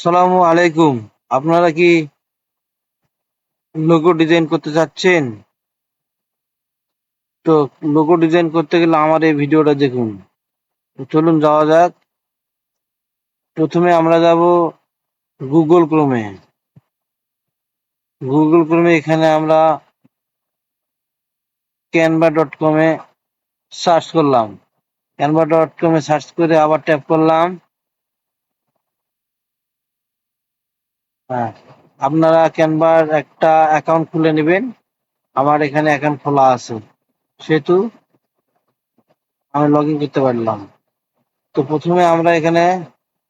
আসসালামু আলাইকুম। আপনারা কি লোগো ডিজাইন করতে চাচ্ছেন? তো লোগো ডিজাইন করতে গেলে আমার এই ভিডিওটা দেখুন। চলুন যাওয়া যাক। প্রথমে আমরা যাব গুগল ক্রোমে গুগল ক্রোমে এখানে আমরা ক্যানভা ডট কমে সার্চ করলাম। ক্যানভা ডট কমে সার্চ করে আবার ট্যাপ করলাম। হ্যাঁ। আপনারা ক্যানভার একটা অ্যাকাউন্ট খুলে নেবেন। আমার এখানে অ্যাকাউন্ট খোলা আছে। সেহেতু আমি লগ ইন করতে পারলাম। তো প্রথমে আমরা এখানে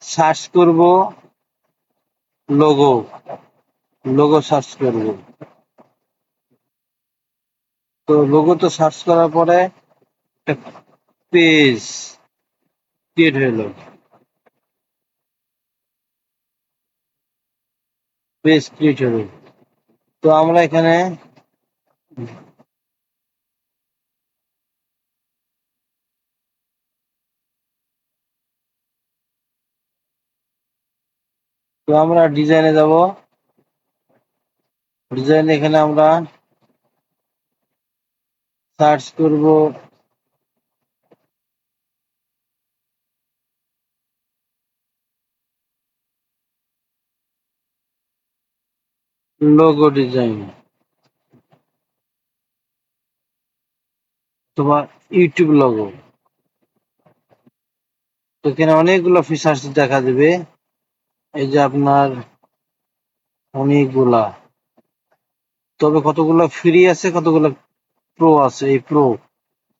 সার্চ করব লোগো লোগো সার্চ করব। তো লোগো তো সার্চ করার পরে পেজ ক্রিয়েট হলো পেজ ক্রিয়েট তো আমরা এখানে তো আমরা ডিজাইনে যাব। ডিজাইন এখানে আমরা সার্চ করব। লোগো ডিজাইন তোমার ইউটিউব লোগো তো এখানে অনেকগুলো ফিচার্স দেখা দেবে। এই যে আপনার অনেকগুলা। তবে কতগুলো ফ্রি আছে, কতগুলো প্রো আছে, এই প্রো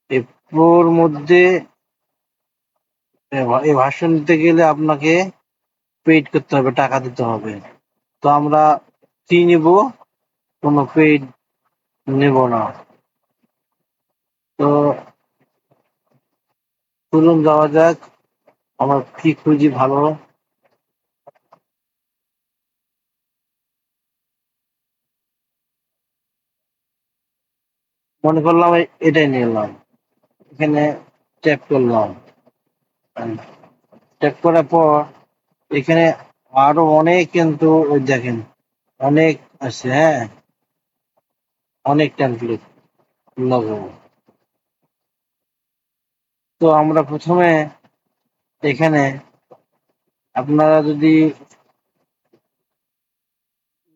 এই প্রোর মধ্যে এই ভার্সন নিতে গেলে আপনাকে পেইড করতে হবে, টাকা দিতে হবে। তো আমরা ফ্রি নিব, কোনো পেইড নেব না। তো চলুন যাওয়া যাক, আমার কি খুঁজি ভালো। মনে করলাম এটাই নিলাম। এখানে ট্যাপ করলাম। ট্যাপ করার পর এখানে আরও অনেক কিন্তু ওই দেখেন অনেক আছে হ্যাঁ। অনেক টেমপ্লেট লোগো তো আমরা প্রথমে এখানে আপনারা যদি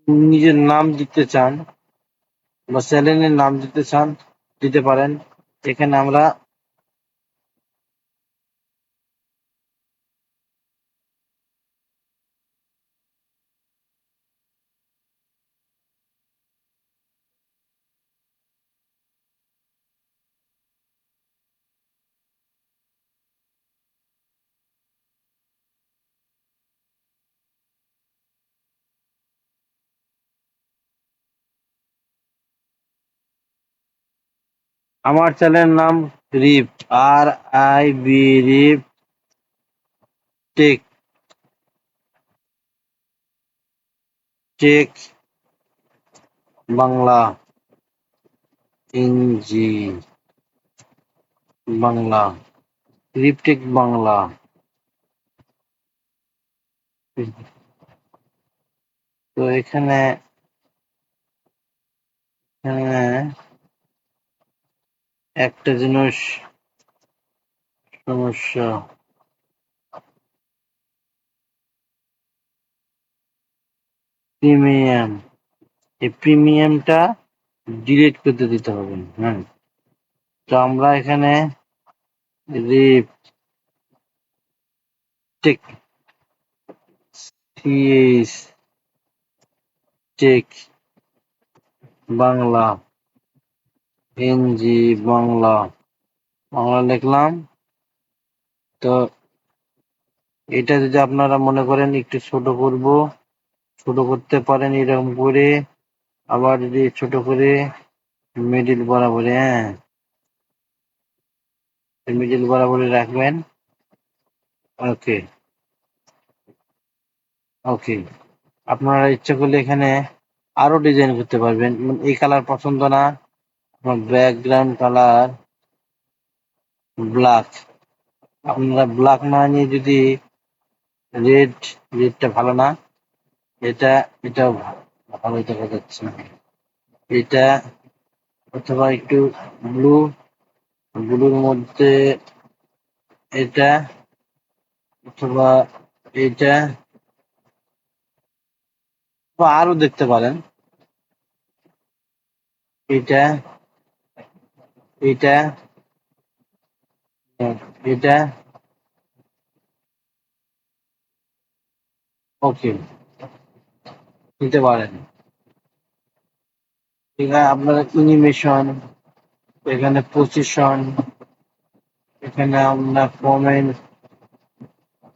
নিজের নাম দিতে চান বা স্যালেনের নাম দিতে চান, দিতে পারেন। এখানে আমরা আমার চ্যানেলের নাম rip R I B rip tech tech Bangla ইংজি Bangla রিপটেক Bangla. তো এখানে এখানে একটা জিনিস সমস্যা। প্রিমিয়াম। এই প্রিমিয়ামটা ডিলিট করতে দিতে হবে হ্যাঁ। তো আমরা এখানে রিপ টেক টেক, বাংলা এনজি বাংলা। বাংলা লিখলাম। তো এটা যদি আপনারা মনে করেন একটু ছোট করব, ছোট করতে পারেন এরকম করে। আবার যদি ছোট করে মিডিল বরাবর হ্যাঁ। মিডিল বরাবরই রাখবেন। ওকে। ওকে। আপনারা ইচ্ছা করলে এখানে আরও ডিজাইন করতে পারবেন। এই কালার পছন্দ না ব্যাকগ্রাউন্ড কালার ব্ল্যাক আপনারা ব্ল্যাক না নিয়ে যদি রেড রেডটা ভালো না, এটা, এটাও ভালো দেখা যাচ্ছে না। এটা অথবা একটু ব্লু ব্লুর মধ্যে এটা অথবা এটা আরও দেখতে পারেন। এটা এটা এটা, ওকে, নিতে পারেন। এখানে আপনার অ্যানিমেশন এখানে পজিশন এখানে আপনার কমেন্ট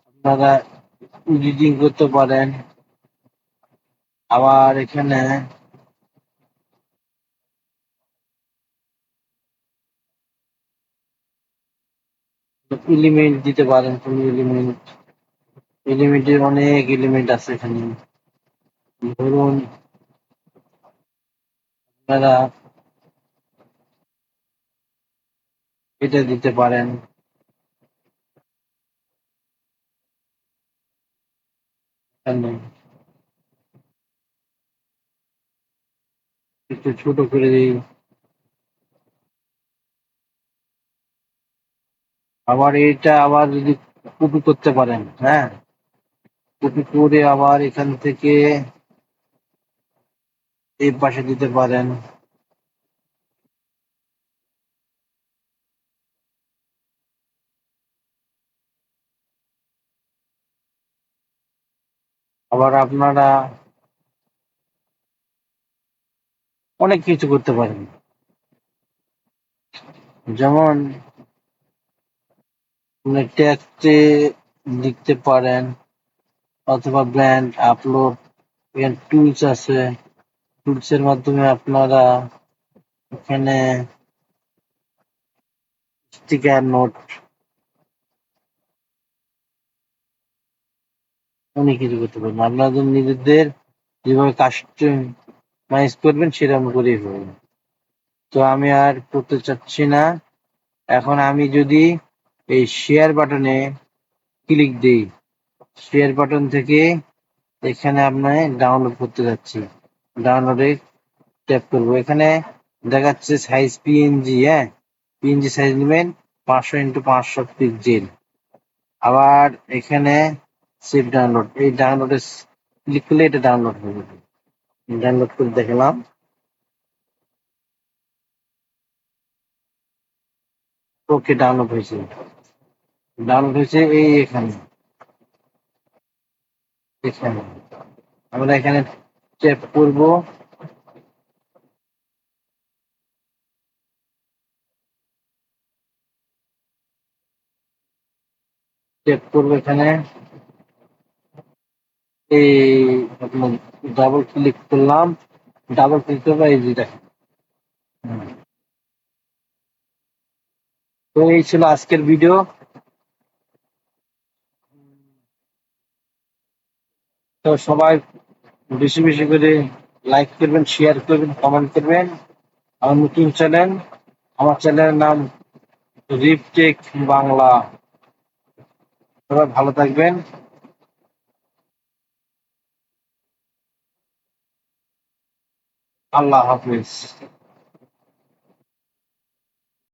আপনারা এডিটিং করতে পারেন। আবার এখানে এলিমেন্ট দিতে পারেন, কোন এলিমেন্ট এলিমেন্টের অনেক এলিমেন্ট আছে এখানে। ধরুন, আপনারা এটা দিতে পারেন। একটু ছোট করে দিই। আবার এটা আবার যদি কপি করতে পারেন হ্যাঁ? কপি করে আবার এখান থেকে এই পাশে দিতে পারেন। আবার আপনারা অনেক কিছু করতে পারেন। যেমন ট্যাক্সে লিখতে পারেন অথবা ব্র্যান্ড আপলোড। এখানে টুলস আছে। টুলস এর মাধ্যমে আপনারা এখানে স্টিকার নোট, অনেক কিছু করতে পারবেন। আপনাদের নিজেদের যেভাবে কাস্টমাইজ করবেন, সেরকম করেই হবে। তো আমি আর করতে চাচ্ছি না। এখন আমি যদি এই শেয়ার বাটনে ক্লিক দিই। শেয়ার বাটন থেকে এখানে আপনার ডাউনলোড করতে যাচ্ছি। ডাউনলোডে ট্যাপ করব। এখানে দেখাচ্ছে সাইজ পিএনজি হ্যাঁ? পিএনজি সাইজ নেবেন, পাঁচশো ইন্টু পাঁচশো পিক্সেল আবার এখানে সেভ ডাউনলোড এই ডাউনলোডে ক্লিক করলে এটা ডাউনলোড হয়ে যাবে। ডাউনলোড করে দেখলাম। ওকে ডাউনলোড হয়েছে। ডাউনলোড হয়েছে এই এখানে। এখানে। আমরা এখানে ট্যাপ করব। ট্যাপ করব এখানে। এই ডাবল ক্লিক করলাম। ডাবল ক্লিক করব, এই যে তো এই ছিল আজকের ভিডিও তো সবাই বেশি বেশি করে লাইক করবেন শেয়ার করবেন কমেন্ট করবেন। আমার নতুন চ্যানেল আমার চ্যানেলের নাম রিপটেক বাংলা সবাই ভালো থাকবেন। আল্লাহ হাফিজ।